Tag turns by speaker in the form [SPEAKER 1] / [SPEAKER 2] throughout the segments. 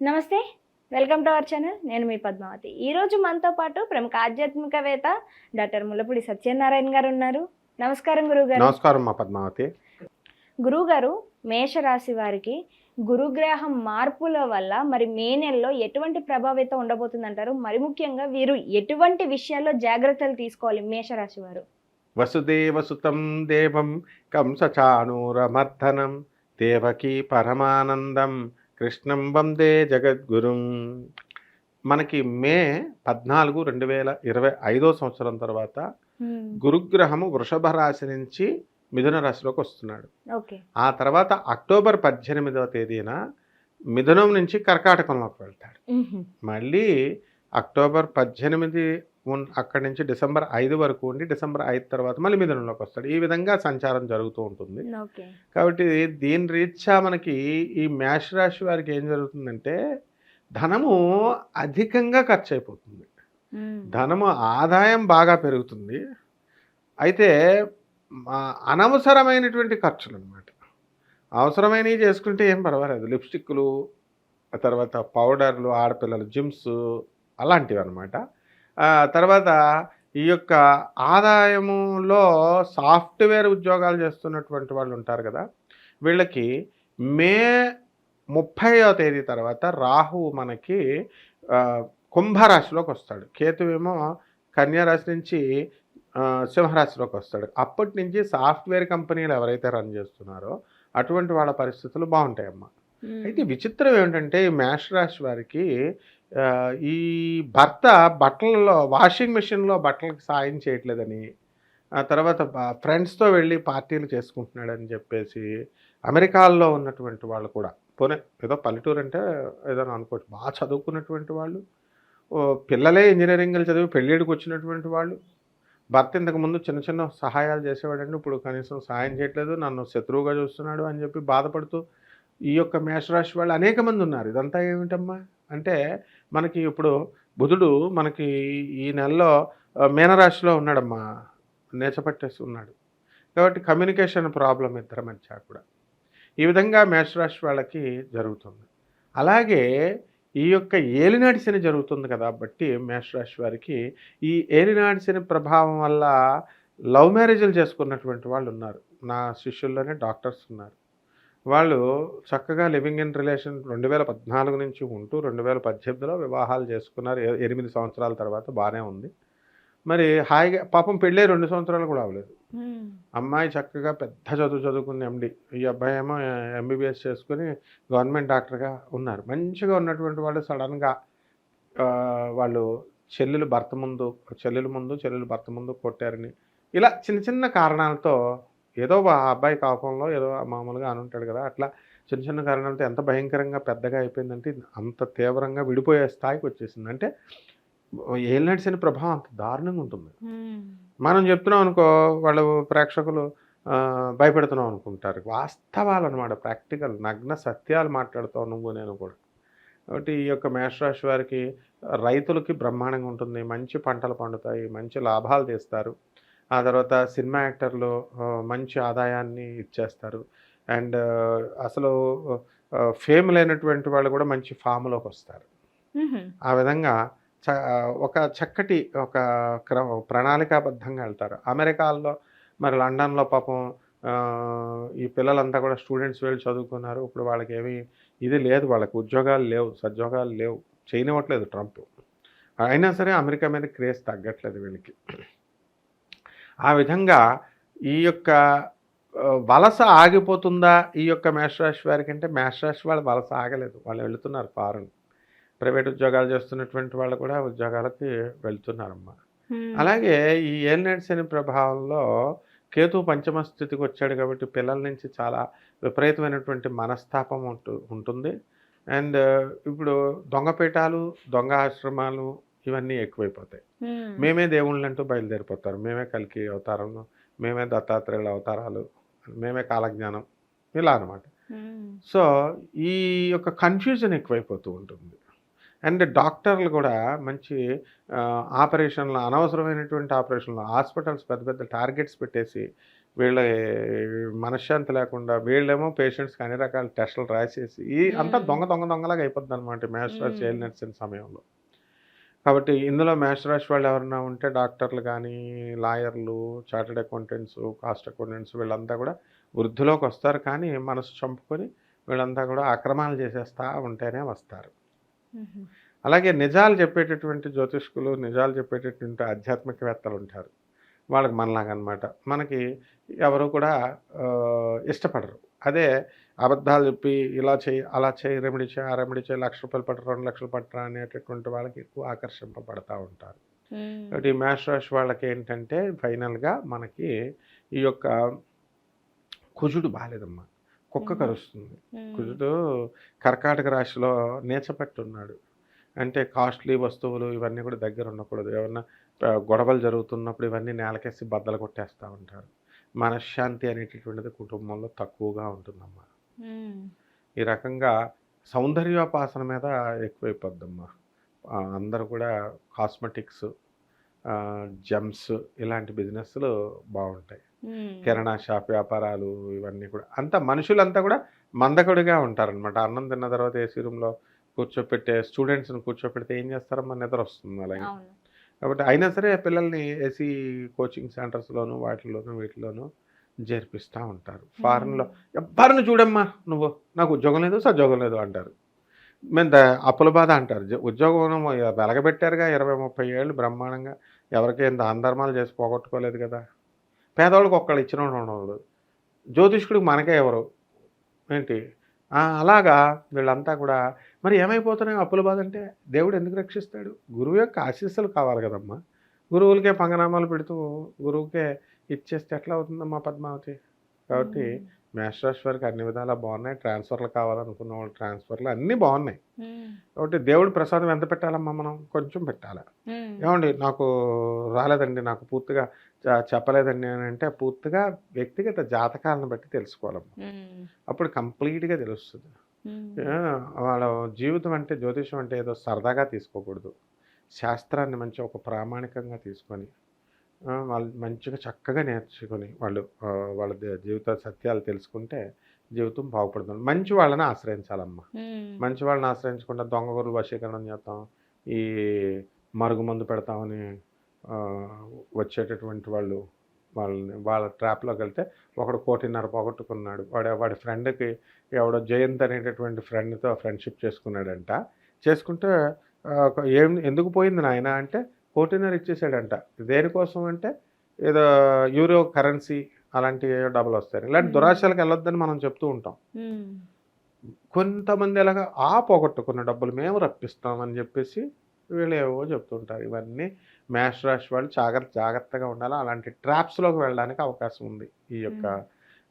[SPEAKER 1] నమస్తే welcome to our channel. నేను మీ పద్మావతి. ఈ రోజు మనతో పాటు ప్రముఖ ఆధ్యాత్మికవేత్త డాక్టర్ ముల్లపూడి సత్యనారాయణ గారు ఉన్నారు. నమస్కారం గురువు గారు
[SPEAKER 2] నమస్కారం మా పద్మావతి.
[SPEAKER 1] గురువు గారు మేషరాశి వారికి గురుగ్రహం మార్పుల వల్ల మరి మే నెలలో ఎటువంటి ప్రభావితం ఉండబోతుందంటారు? మరి ముఖ్యంగా వీరు ఎటువంటి విషయాల్లో జాగ్రత్తలు తీసుకోవాలి మేషరాశి వారు?
[SPEAKER 2] వసుదేవసుతం దేవం కంసచానూరమర్దనం దేవకీ పరమానందం కృష్ణం వందే జగద్గురుం. మనకి మే పద్నాలుగు రెండు వేల ఇరవై ఐదో సంవత్సరం తర్వాత గురుగ్రహము వృషభ రాశి నుంచి మిథున రాశిలోకి వస్తున్నాడు. ఆ తర్వాత అక్టోబర్ పద్దెనిమిదవ తేదీన మిథునం నుంచి కర్కాటకంలోకి వెళ్తాడు. మళ్ళీ అక్టోబర్ పద్దెనిమిది అక్కడి నుంచి డిసెంబర్ ఐదు వరకు ఉండి డిసెంబర్ ఐదు తర్వాత మళ్ళీ మిథునంలోకి వస్తాడు. ఈ విధంగా సంచారం జరుగుతూ ఉంటుంది. కాబట్టి దీని రీత్యా మనకి ఈ మేష రాశి వారికి ఏం జరుగుతుందంటే ధనము అధికంగా ఖర్చు అయిపోతుంది ధనము ఆదాయం బాగా పెరుగుతుంది. అయితే మా అనవసరమైనటువంటి ఖర్చులు అనమాట అవసరమైనవి చేసుకుంటే ఏం పర్వాలేదు. లిప్స్టిక్లు ఆ తర్వాత పౌడర్లు ఆడపిల్లలు జిమ్స్ అలాంటివి అనమాట తర్వాత ఈ యొక్క ఆదాయములో సాఫ్ట్వేర్ ఉద్యోగాలు చేస్తున్నటువంటి వాళ్ళు ఉంటారు కదా వీళ్ళకి మే ముప్పైవ తేదీ తర్వాత రాహువు మనకి కుంభరాశిలోకి వస్తాడు. కేతువేమో కన్యారాశి నుంచి సింహరాశిలోకి వస్తాడు. అప్పటి నుంచి సాఫ్ట్వేర్ కంపెనీలు ఎవరైతే రన్ చేస్తున్నారో అటువంటి వాళ్ళ పరిస్థితులు బాగుంటాయమ్మా. అయితే విచిత్రం ఏమిటంటే ఈ మేష రాశి వారికి ఈ భర్త బట్టలలో వాషింగ్ మెషిన్లో బట్టలకు సాయం చేయట్లేదని ఆ తర్వాత ఫ్రెండ్స్తో వెళ్ళి పార్టీలు చేసుకుంటున్నాడని చెప్పేసి అమెరికాలో ఉన్నటువంటి వాళ్ళు కూడా పోనే ఏదో పల్లెటూరు అంటే ఏదో అనుకోవచ్చు బాగా చదువుకున్నటువంటి వాళ్ళు పిల్లలే ఇంజనీరింగ్లు చదివి పెళ్ళిడికి వచ్చినటువంటి వాళ్ళు భర్త ఇంతకుముందు చిన్న చిన్న సహాయాలు చేసేవాడండి ఇప్పుడు కనీసం సహాయం చేయట్లేదు నన్ను శత్రువుగా చూస్తున్నాడు అని చెప్పి బాధపడుతూ ఈ యొక్క మేషరాశి వాళ్ళు అనేక మంది ఉన్నారు. ఇదంతా ఏమిటమ్మా? అంటే మనకి ఇప్పుడు బుధుడు మనకి ఈ నెలలో మీనరాశిలో ఉన్నాడమ్మా. నేచపట్టేసి ఉన్నాడు కాబట్టి కమ్యూనికేషన్ ప్రాబ్లం ఇద్దరి మధ్య కూడా. ఈ విధంగా మేషరాశి వాళ్ళకి జరుగుతుంది. అలాగే ఈ యొక్క ఏలినాటి శని జరుగుతుంది కదా బట్టి మేషరాశి వారికి ఈ ఏలినాటి శని ప్రభావం వల్ల లవ్ మ్యారేజ్లు చేసుకున్నటువంటి వాళ్ళు ఉన్నారు. నా శిష్యుల్లోనే డాక్టర్స్ ఉన్నారు. వాళ్ళు చక్కగా లివింగ్ ఇన్ రిలేషన్ రెండు వేల పద్నాలుగు నుంచి ఉంటూ రెండు వేల పద్దెనిమిదిలో వివాహాలు చేసుకున్నారు. ఎనిమిది సంవత్సరాల తర్వాత బాగానే ఉంది. మరి హాయిగా పాపం పెళ్ళే రెండు సంవత్సరాలు కూడా అవ్వలేదు. అమ్మాయి చక్కగా పెద్ద చదువు చదువుకున్న ఎండి ఈ అబ్బాయి ఏమో ఎంబీబీఎస్ చేసుకుని గవర్నమెంట్ డాక్టర్గా ఉన్నారు. మంచిగా ఉన్నటువంటి వాళ్ళు సడన్గా వాళ్ళు చెల్లెలు భర్త ముందు చెల్లెలు ముందు చెల్లెలు భర్త ముందు కొట్టారని ఇలా చిన్న చిన్న కారణాలతో ఏదో ఆ అబ్బాయి కోపంలో ఏదో మామూలుగా అని ఉంటాడు కదా. అట్లా చిన్న చిన్న కారణాలతో ఎంత భయంకరంగా పెద్దగా అయిపోయిందంటే అంత తీవ్రంగా విడిపోయే స్థాయికి వచ్చేసింది. అంటే ఏలినడిసిన ప్రభావం అంత దారుణంగా ఉంటుంది. మనం చెప్తున్నాం అనుకో వాళ్ళు ప్రేక్షకులు భయపెడుతున్నాం అనుకుంటారు. వాస్తవాలు అనమాట ప్రాక్టికల్ నగ్న సత్యాలు మాట్లాడుతావు నువ్వు నేను కూడా. కాబట్టి ఈ యొక్క మేషరాశి వారికి రైతులకి బ్రహ్మాండంగా ఉంటుంది. మంచి పంటలు పండుతాయి మంచి లాభాలు తీస్తారు. ఆ తర్వాత సినిమా యాక్టర్లు మంచి ఆదాయాన్ని ఇచ్చేస్తారు. అండ్ అసలు ఫేమ్ లేనటువంటి వాళ్ళు కూడా మంచి ఫామ్లోకి వస్తారు. ఆ విధంగా చ ఒక చక్కటి ఒక క్ర ప్రణాళికాబద్ధంగా వెళ్తారు. అమెరికాలో మరి లండన్లో పాపం ఈ పిల్లలంతా కూడా స్టూడెంట్స్ వెళ్ళి చదువుకున్నారు. ఇప్పుడు వాళ్ళకి ఏమీ ఇది లేదు. వాళ్ళకి ఉద్యోగాలు లేవు సద్యోగాలు లేవు. చేయనివ్వట్లేదు ట్రంప్. అయినా సరే అమెరికా మీద క్రేజ్ తగ్గట్లేదు వీళ్ళకి. ఆ విధంగా ఈ యొక్క వలస ఆగిపోతుందా? ఈ యొక్క మేషరాశి వారికి అంటే మేషరాశి వాళ్ళు వలస ఆగలేదు. వాళ్ళు వెళుతున్నారు ఫారెన్. ప్రైవేట్ ఉద్యోగాలు చేస్తున్నటువంటి వాళ్ళు కూడా ఉద్యోగాలకి వెళ్తున్నారమ్మా. అలాగే ఈ ఏలినాటి శని ప్రభావంలో కేతు పంచమ స్థితికి వచ్చాడు కాబట్టి పిల్లల నుంచి చాలా విపరీతమైనటువంటి మనస్తాపం ఉంటు ఉంటుంది. అండ్ ఇప్పుడు దొంగపీఠాలు దొంగ ఆశ్రమాలు ఇవన్నీ ఎక్కువైపోతాయి. మేమే దేవుళ్ళు అంటూ బయలుదేరిపోతారు. మేమే కలికి అవతారం మేమే దత్తాత్రేయుల అవతారాలు మేమే కాలజ్ఞానం ఇలా అనమాట సో ఈ యొక్క కన్ఫ్యూజన్ ఎక్కువైపోతూ ఉంటుంది. అండ్ డాక్టర్లు కూడా మంచి ఆపరేషన్లు అనవసరమైనటువంటి ఆపరేషన్లు హాస్పిటల్స్ పెద్ద పెద్ద టార్గెట్స్ పెట్టేసి వీళ్ళ మనశ్శాంతి లేకుండా వీళ్ళేమో పేషెంట్స్కి అన్ని రకాల టెస్టులు రాసేసి ఈ అంతా. దొంగ దొంగ దొంగలాగా అయిపోతుంది అనమాట. ఏళ్ళు నడిచిన సమయంలో. కాబట్టి ఇందులో మ్యాథ్స్ రాసి వాళ్ళు ఎవరైనా ఉంటే డాక్టర్లు కానీ లాయర్లు చార్టెడ్ అకౌంటెంట్స్ కాస్ట్ అకౌంటెంట్స్ వీళ్ళంతా కూడా వృద్ధిలోకి వస్తారు. కానీ మనసు చంపుకొని వీళ్ళంతా కూడా అక్రమాలు చేసేస్తా ఉంటేనే వస్తారు. అలాగే నిజాలు చెప్పేటటువంటి జ్యోతిష్కులు నిజాలు చెప్పేటటువంటి ఆధ్యాత్మికవేత్తలు ఉంటారు. వాళ్ళకి మనలాగా అనమాట మనకి ఎవరు కూడా ఇష్టపడరు. అదే అబద్ధాలు చెప్పి ఇలా చేయి అలా చేయి రెమెడీ చేయి ఆ రెమెడీ చేయి లక్ష రూపాయలు పట్టరు రెండు లక్షలు పట్టరా అనేటటువంటి వాళ్ళకి ఎక్కువ ఆకర్షింపబడతా ఉంటారు. కాబట్టి ఈ మ్యాష్ రాశి వాళ్ళకి ఏంటంటే ఫైనల్గా మనకి ఈ యొక్క కుజుడు బాగాలేదమ్మా కుక్క. కరుస్తుంది. కుజుడు కర్కాటక రాశిలో నేచపెట్టున్నాడు అంటే కాస్ట్లీ వస్తువులు ఇవన్నీ కూడా దగ్గర ఉండకూడదు ఏమన్నా గొడవలు జరుగుతున్నప్పుడు ఇవన్నీ నేలకేసి బద్దలు కొట్టేస్తూ ఉంటారు మనశ్శాంతి అనేటటువంటిది కుటుంబంలో తక్కువగా ఉంటుందమ్మా
[SPEAKER 1] మ్మ్.
[SPEAKER 2] ఈ రకంగా సౌందర్యోపాసన మీద ఎక్కువైపోద్దమ్మా. అందరూ కూడా కాస్మెటిక్స్ జెమ్స్ ఇలాంటి బిజినెస్లు బాగుంటాయి. కిరాణా షాప్ వ్యాపారాలు ఇవన్నీ కూడా. అంతా మనుషులంతా కూడా మందకొడిగా ఉంటారనమాట అన్నం తిన్న తర్వాత ఏసీ రూమ్లో కూర్చోపెట్టే స్టూడెంట్స్ని కూర్చోపెడితే ఏం చేస్తారమ్మా? నిద్ర వస్తుంది అలాగే. కాబట్టి అయినా సరే పిల్లల్ని ఏసీ కోచింగ్ సెంటర్స్లోను వాటిలోను వీటిలోను చేర్పిస్తూ ఉంటారు. ఫారెన్లో ఎవ్వరిని చూడమ్మా నువ్వు నాకు ఉద్యోగం లేదు సద్యోగం లేదు అంటారు. మేము ద- అప్పుల బాధ అంటారు. ఉద్యోగం వెలగబెట్టారుగా ఇరవై ముప్పై ఏళ్ళు బ్రహ్మాండంగా. ఎవరికి దాన ధర్మాలు చేసి పోగొట్టుకోలేదు కదా. పేదవాళ్ళకి ఒక్కళ్ళు ఇచ్చిన ఉండడు. జ్యోతిష్కుడికి మనకే ఎవరు? ఏంటి? అలాగా వీళ్ళంతా కూడా మరి ఏమైపోతున్నాయి అప్పుల బాధ అంటే? దేవుడు ఎందుకు రక్షిస్తాడు? గురువు యొక్క ఆశీస్సులు కావాలి కదమ్మా. గురువులకే పంగనామాలు పెడుతూ గురువుకే ఇచ్చేస్తే ఎట్లా అవుతుందమ్మా పద్మావతి. కాబట్టి మేషరాశ్వరికి అన్ని విధాలా బాగున్నాయి. ట్రాన్స్ఫర్లు కావాలనుకున్న వాళ్ళు ట్రాన్స్ఫర్లు అన్నీ బాగున్నాయి. కాబట్టి దేవుడి ప్రసాదం ఎంత పెట్టాలమ్మా మనం? కొంచెం పెట్టాలి. ఏమండి నాకు రాలేదండి. నాకు పూర్తిగా చెప్పలేదండి అని అంటే పూర్తిగా వ్యక్తిగత జాతకాలను బట్టి తెలుసుకోవాలమ్మా.
[SPEAKER 1] మ్మ్.
[SPEAKER 2] అప్పుడు కంప్లీట్గా తెలుస్తుంది. వాళ్ళ జీవితం అంటే జ్యోతిషం అంటే ఏదో సరదాగా తీసుకోకూడదు. శాస్త్రాన్ని మంచి ఒక ప్రామాణికంగా తీసుకొని వాళ్ళు మంచిగా చక్కగా నేర్చుకొని వాళ్ళు వాళ్ళ జీవిత సత్యాలు తెలుసుకుంటే జీవితం బాగుపడుతుంది. మంచి వాళ్ళని ఆశ్రయించాలమ్మా.
[SPEAKER 1] మ్మ్.
[SPEAKER 2] మంచి వాళ్ళని ఆశ్రయించకుండా దొంగ గురులు వశీకరణం చేస్తాం ఈ మరుగుమందు పెడతామని వచ్చేటటువంటి వాళ్ళు వాళ్ళని వాళ్ళ ట్రాప్లోకి వెళ్తే ఒకడు కోటిన్నర పోగొట్టుకున్నాడు. వాడు వాడి ఫ్రెండ్కి ఎవడో జయంత్ అనేటటువంటి ఫ్రెండ్తో ఫ్రెండ్షిప్ చేసుకున్నాడంట. చేసుకుంటే ఏం ఎందుకు పోయింది నాయన అంటే కోటిన్నర ఇచ్చేసాడంట. దేనికోసం అంటే ఏదో యూరో కరెన్సీ అలాంటి డబ్బులు వస్తాయి ఇలాంటి. దురాశలకు వెళ్ళొద్దని మనం చెప్తూ ఉంటాం. కొంతమంది ఎలాగా ఆ పోగొట్టుకున్న డబ్బులు మేము రప్పిస్తామని చెప్పేసి వీళ్ళు ఏవో చెప్తుంటారు. ఇవన్నీ మేష రాశి వాళ్ళు జాగ్రత్త జాగ్రత్తగా ఉండాలి? అలాంటి ట్రాప్స్లోకి వెళ్ళడానికి అవకాశం ఉంది ఈ యొక్క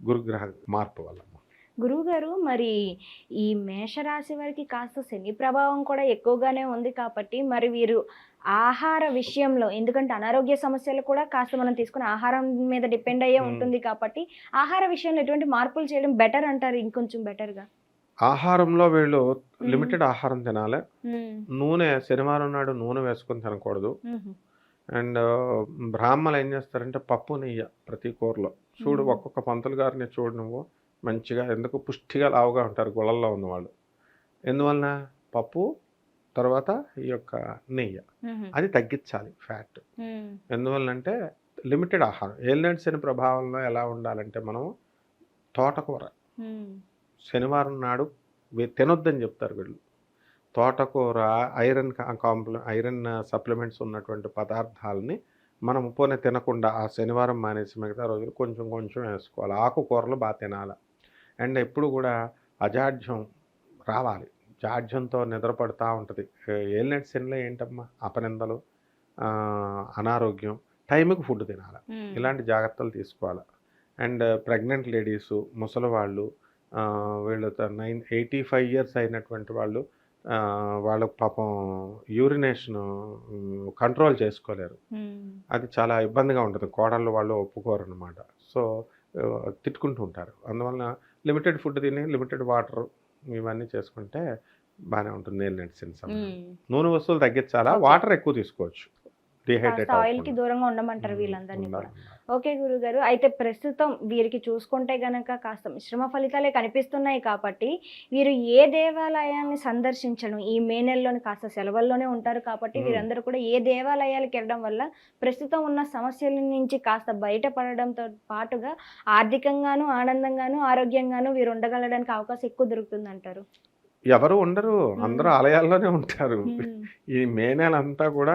[SPEAKER 2] గురుగ్రహ మార్పు వల్ల.
[SPEAKER 1] గురువుగారు మరి ఈ మేషరాశి వారికి కాస్త శని ప్రభావం కూడా ఎక్కువగానే ఉంది కాబట్టి మరి వీరు ఆహార విషయంలో ఎందుకంటే అనారోగ్య సమస్యలు కూడా కాస్త మనం తీసుకునే ఆహారం మీద డిపెండ్ అయ్యే. ఉంటుంది కాబట్టి ఆహార విషయంలో ఎటువంటి మార్పులు చేయడం బెటర్ అంటారు ఇంకొంచెం బెటర్గా?
[SPEAKER 2] ఆహారంలో వీళ్ళు లిమిటెడ్ ఆహారం తినాలి. నూనె శనివారం నాడు నూనె వేసుకొని తినకూడదు. అండ్ బ్రాహ్మలు ఏం చేస్తారంటే పప్పు నెయ్యి ప్రతి కూరలో. చూడు. ఒక్కొక్క పంతులు గారిని చూడు నువ్వు మంచిగా ఎందుకు పుష్టిగా లావుగా ఉంటారు గుళ్ళల్లో ఉన్నవాళ్ళు. ఎందువలన? పప్పు తర్వాత ఈ యొక్క నెయ్యి. అది తగ్గించాలి ఫ్యాట్. ఎందువల్లంటే లిమిటెడ్ ఆహారం. ఏలినటి శని ప్రభావంలో ఎలా ఉండాలంటే మనం తోటకూర. శనివారం నాడు తినొద్దని చెప్తారు వీళ్ళు. తోటకూర ఐరన్ కాంప్ల ఐరన్ సప్లిమెంట్స్ ఉన్నటువంటి పదార్థాలని మనం పోనీ తినకుండా ఆ శనివారం మానేసి మిగతా రోజులు కొంచెం కొంచెం వేసుకోవాలి. ఆకుకూరలు బాగా తినాలి. అండ్ ఎప్పుడు కూడా అజాడ్యం రావాలి. జాడ్యంతో నిద్రపడుతూ ఉంటుంది. ఏలినటి శనిలో ఏంటమ్మా? అపనిందలు అనారోగ్యం టైంకి ఫుడ్ తినాలి. ఇలాంటి జాగ్రత్తలు తీసుకోవాలి. అండ్ ప్రెగ్నెంట్ లేడీసు ముసలి వాళ్ళు నైన్ ఎయిటీ ఫైవ్ ఇయర్స్ అయినటువంటి వాళ్ళు వాళ్ళకు పాపం యూరినేషన్ కంట్రోల్ చేసుకోలేరు. అది చాలా ఇబ్బందిగా ఉంటుంది. కోడళ్ళు వాళ్ళు ఒప్పుకోరు అనమాట సో తిట్టుకుంటూ ఉంటారు. అందువలన లిమిటెడ్ ఫుడ్ తిని లిమిటెడ్ వాటర్ ఇవన్నీ చేసుకుంటే బాగానే ఉంటుంది నేల్ నెట్సిన్ నూనె వస్తువులు తగ్గించాలా. వాటర్ ఎక్కువ తీసుకోవచ్చు.
[SPEAKER 1] ఆయిల్కి దూరంగా ఉండమంటారు వీళ్ళందరినీ కూడా. ఓకే గురుగారు అయితే ప్రస్తుతం వీరికి చూసుకుంటే గనక కాస్త మిశ్రమ ఫలితాలే కనిపిస్తున్నాయి కాబట్టి వీరు ఏ దేవాలయాన్ని సందర్శించడం ఈ మే నెలలోని కాస్త సెలవుల్లోనే ఉంటారు కాబట్టి. వీరందరూ కూడా ఏ దేవాలయాలకు వెళ్ళడం వల్ల ప్రస్తుతం ఉన్న సమస్యల నుంచి కాస్త బయటపడడంతో పాటుగా ఆర్థికంగాను ఆనందంగాను ఆరోగ్యంగాను వీరు ఉండగలడానికి అవకాశం ఎక్కువ దొరుకుతుంది అంటారు
[SPEAKER 2] ఎవరు ఉండరు అందరూ ఆలయాల్లోనే ఉంటారు. ఈ మే నెల అంతా కూడా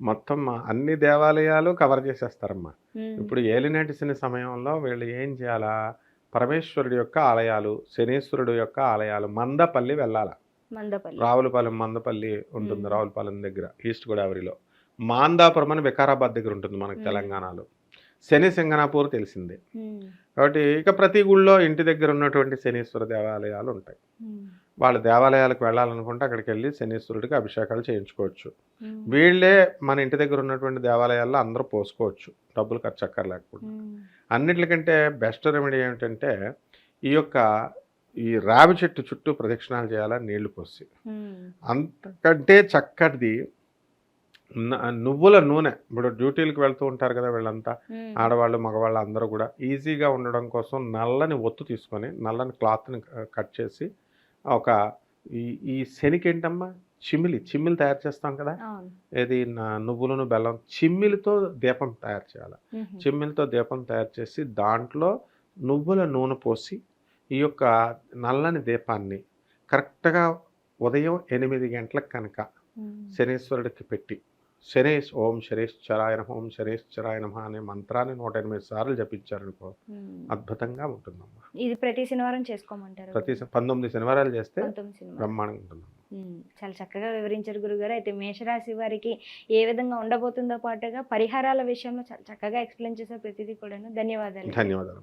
[SPEAKER 2] మొత్తం అన్ని దేవాలయాలు కవర్ చేసేస్తారమ్మా
[SPEAKER 1] మ్మ్.
[SPEAKER 2] ఇప్పుడు ఏలినాటి శని సమయంలో వీళ్ళు ఏం చేయాలా పరమేశ్వరుడి యొక్క ఆలయాలు శనీశ్వరుడు యొక్క ఆలయాలు మందపల్లి వెళ్ళాల రావులపాలెం మందపల్లి ఉంటుంది. రావులపాలెం దగ్గర ఈస్ట్ గోదావరిలో మాందాపురం అని వికారాబాద్ దగ్గర ఉంటుంది మనకు. తెలంగాణలో శని సింగనాపూర్ తెలిసిందే. కాబట్టి ఇక ప్రతి గుళ్ళో ఇంటి దగ్గర ఉన్నటువంటి శనీశ్వర దేవాలయాలు ఉంటాయి. వాళ్ళ దేవాలయాలకు వెళ్ళాలనుకుంటే అక్కడికి వెళ్ళి శనీశ్వరుడికి అభిషేకాలు చేయించుకోవచ్చు. వీళ్ళే మన ఇంటి దగ్గర ఉన్నటువంటి దేవాలయాల్లో అందరూ పోసుకోవచ్చు డబ్బులు ఖర్చు అక్కర్లేకుండా. అన్నిటికంటే బెస్ట్ రెమెడీ ఏమిటంటే ఈ యొక్క ఈ రావి చెట్టు చుట్టూ ప్రదక్షిణాలు చేయాలా నీళ్ళు పోసి. అంతకంటే చక్కటిది నువ్వుల నూనె ఇప్పుడు డ్యూటీలకు వెళ్తూ ఉంటారు కదా వీళ్ళంతా. ఆడవాళ్ళు మగవాళ్ళు అందరూ కూడా ఈజీగా ఉండడం కోసం నల్లని ఒత్తు తీసుకొని నల్లని క్లాత్ని కట్ చేసి ఒక ఈ ఈ శనికి ఏంటమ్మా చిమ్మిలి. చిమ్మిలి తయారు చేస్తాం కదా? ఏది? నా- నువ్వులను బెల్లం చిమ్మిలితో దీపం తయారు చేయాలి.
[SPEAKER 1] మ్మ్.
[SPEAKER 2] చిమ్మిలితో దీపం తయారు చేసి దాంట్లో నువ్వుల నూనె పోసి ఈ యొక్క నల్లని దీపాన్ని కరెక్ట్గా ఉదయం ఎనిమిది గంటలకు కనుక. శనీశ్వరుడికి పెట్టి శనేష్ ఓం శనేశ్వరాయ నమ ఓం శనేశ్వరాయ నమ అనే మంత్రాన్ని నూట ఎనిమిది సార్లు జపించారనుకో. అద్భుతంగా ఉంటుందమ్మా.
[SPEAKER 1] ఇది ప్రతి శనివారం చేసుకోమంటారు.
[SPEAKER 2] ప్రతి పంతొమ్మిది శనివారాలు చేస్తే బ్రహ్మాండంగా ఉంటుంది.
[SPEAKER 1] చాలా చక్కగా వివరించారు గురుగారు. అయితే మేషరాశి వారికి ఏ విధంగా ఉండబోతుందో పాటుగా పరిహారాల విషయంలో చాలా చక్కగా ఎక్స్ప్లెయిన్ చేశారు ప్రతిదీ కూడాను. ధన్యవాదాలు.
[SPEAKER 2] ధన్యవాదాలు.